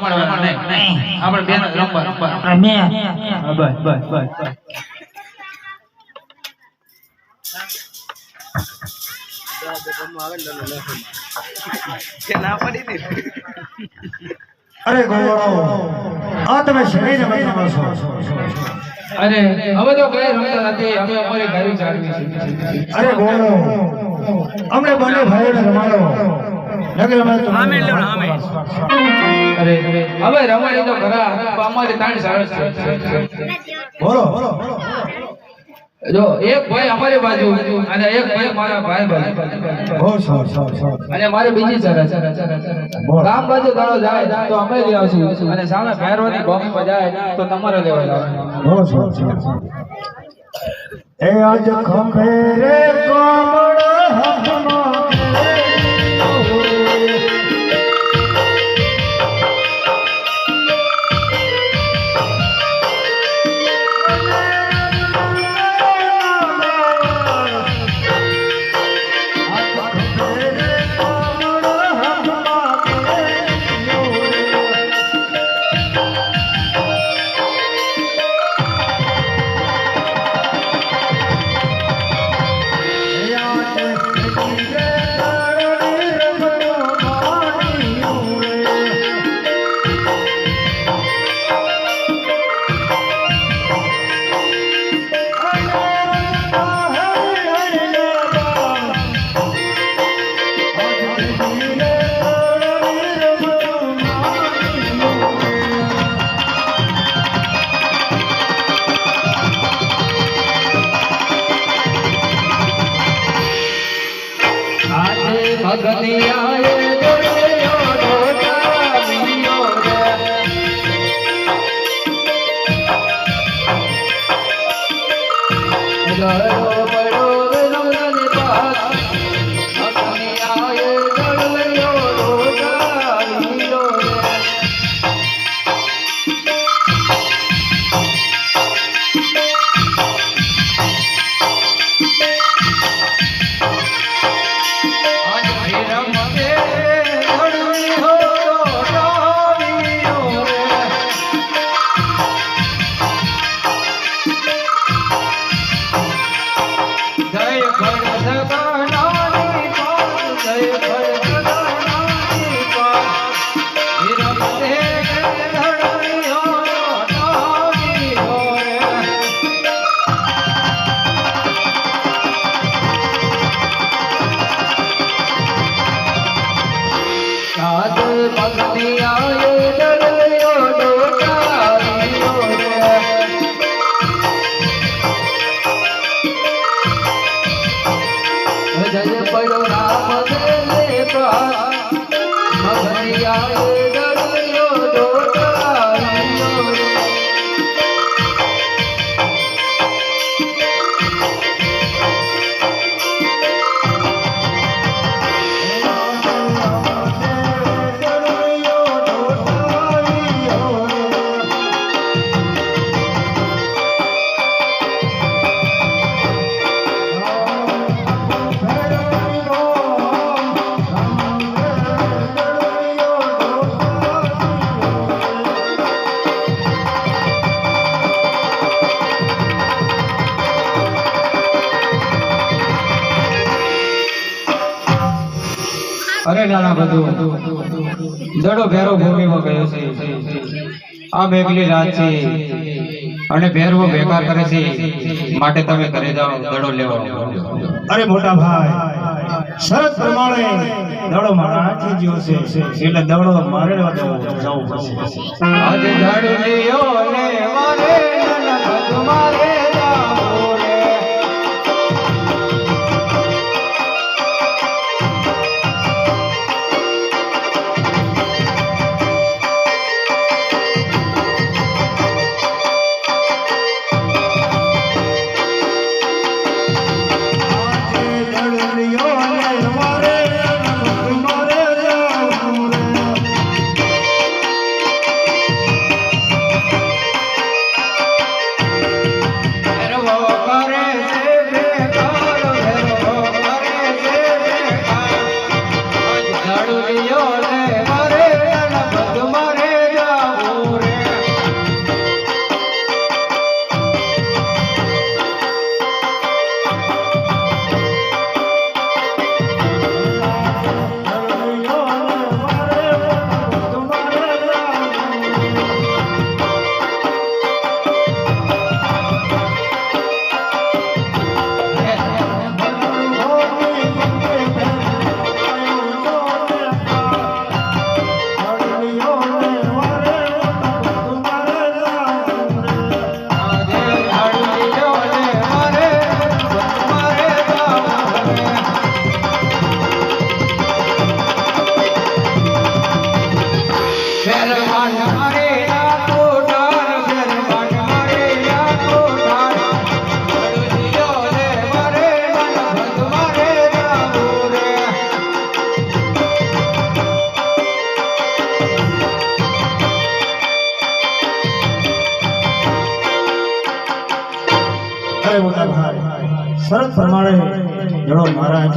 આપણે બેન બસ બસ બસ બસ. અરે આ તમે શરીર અરે હવે તો કઈ રમતા નથી. અમે અમારી ગાડી ચાલવી છે. અરે ગોળો. અમને બંને ભાઈઓને રમાડો. નકર અમે તમને અરે હવે રમાડી તો ખરા અમારી તાણ સરસ છે. બોલો. જો એક ભાઈ અમારી બાજુ અને એક ભાઈ મારા ભાઈ બાજુ. સરસ. અને મારી બીજી સરસ. ગામ બાજુ તારો જાય તો અમે લઈ આવશું અને સામે ભૈરવની બોમ્બ જાય તો તમારે લેવા જવાનું. એ આજ ખંભે રે આજે ભગતિયાએ અરે નાના બધું. દડો ભેરો ભૂમિમાં ગયો છે. આ મેઘલી રાત છે. અને ભેરવો બેકાર કરે છે. માટે તમે ઘરે જાઓ દડો લેવા અરે મોટા ભાઈ શરત પ્રમાણે દડો મારા જ્યો છે એટલે દડો મારે જવું જવું પડશે. આજે દડો લ્યો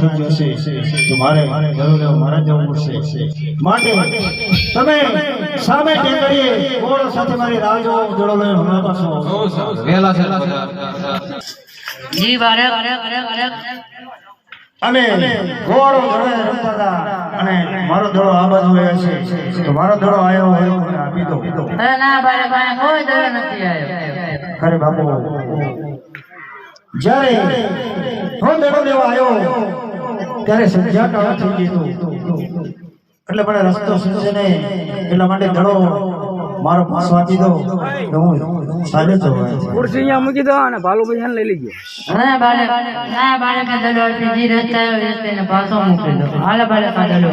મારા હાથે જશે તો મારે લેવો મારા જવું પડશે. માટે તમે સામે ટેકરીએ ઘોડો સાથે મારી રાહ જોવો દડો લઈને હમણાં પાછો. વેલા છે જી વારે વારે વારે અને ઘોડો દડો રમતા હતા અને મારો દડો આ બાજુ આવ્યો છે. તો મારો દડો આવ્યો હોય તો મને આપી દો. અરે ના ભાઈ ભાઈ કોઈ દડો નથી આવ્યો. ખરે બાપુ જ્યારે હું દેવો દેવા આવ્યો ત્યારે સંધ્યા કાળ થઈ ગઈ હતું. એટલે મને રસ્તો સૂચે ને એટલા માટે દડો મારો પાછો આપી દો તો હું સાજે જવાય. ખુરશી અહીંયા મૂકી દો અને ભાલુભાઈ એને લઈ લેજો. ના બારે ના બારે કા દડો હતી જી રસ્તા આવ્યો રસ્તે ને પાછો મૂકી દો. હાલે બારે કા દડો.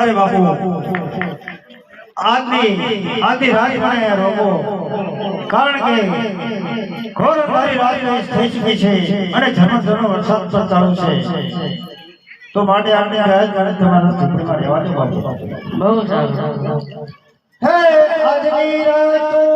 અરે બાપુ. આજની આજની રાજ મને રોકો કારણ કે ઘોર મારી રાત થઈ ચૂકી છે અને ઝરમર વરસાદ પણ ચાલુ છે. તો માટે આપણે રાજ ગાળે તમારા ઝૂંપડીમાં રહેવા દો બહુ સારું. હે આજની રાત.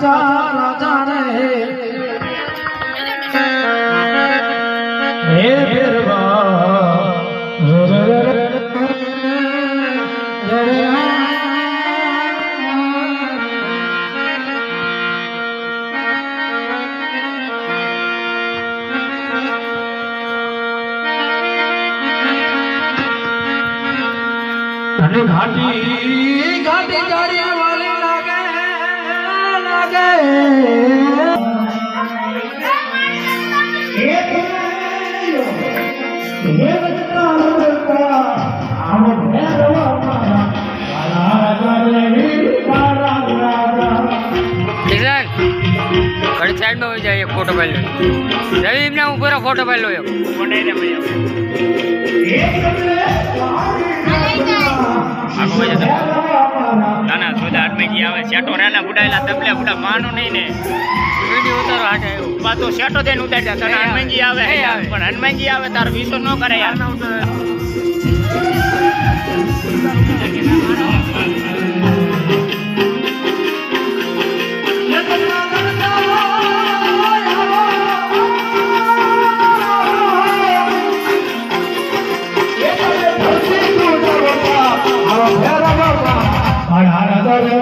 Jeppa. અને ઘડી સાઈડમાં હોય જાય એક ફોટો પાડી લો. રવિ એમને હું પૂરો ફોટો પાડી લો એક. ના ના આઠમેજી આવે શેટો રેલા બુડાયેલા તબલે બુડા માનો નહીં ને. વીડિયો ઉતારો હાટે આવ્યો. પાછો શેટો દેન ઉતાર્યા તને હનુમાનજી આવે પણ હનુમાનજી આવે તારો વિશ્વ ન કરે યાર. તમે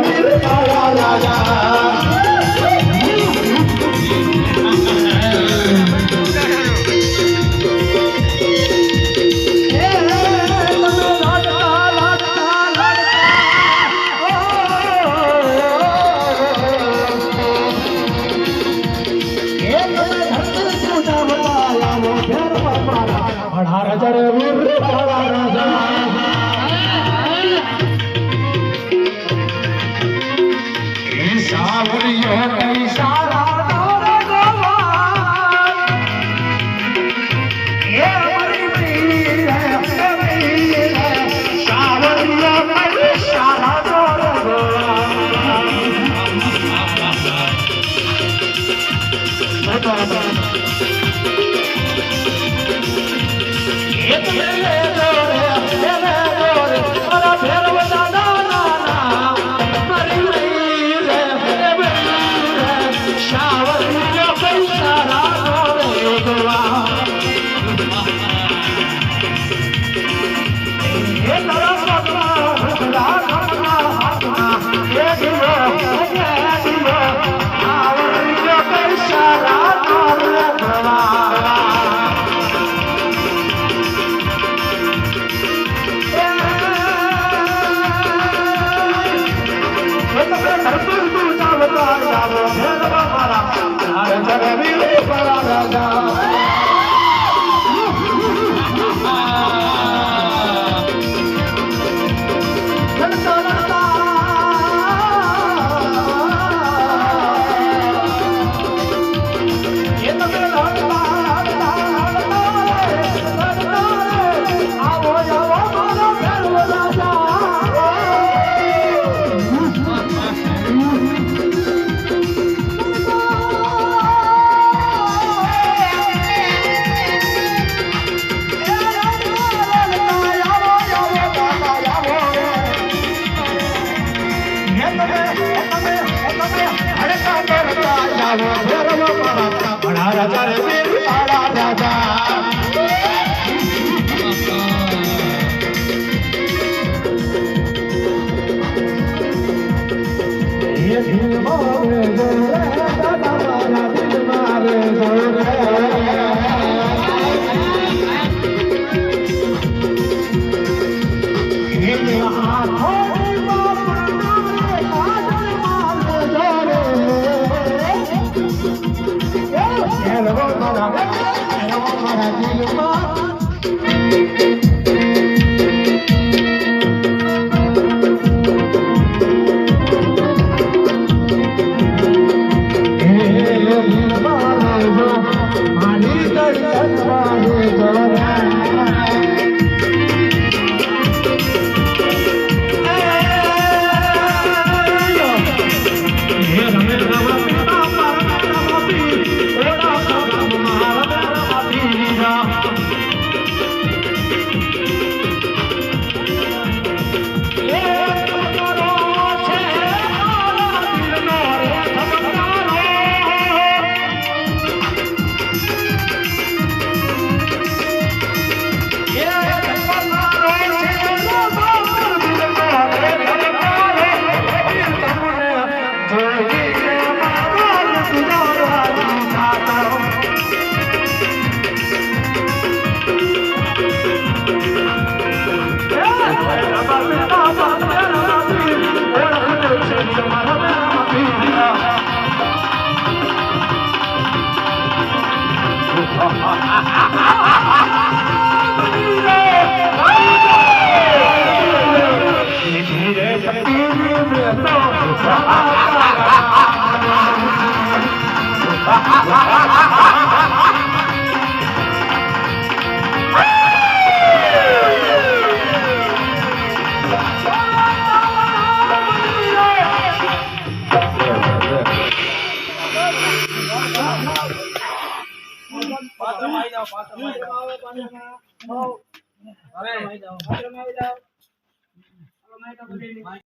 Hello, Mara. Hello, Mara. Hello, Mara. Ha ha ha ha!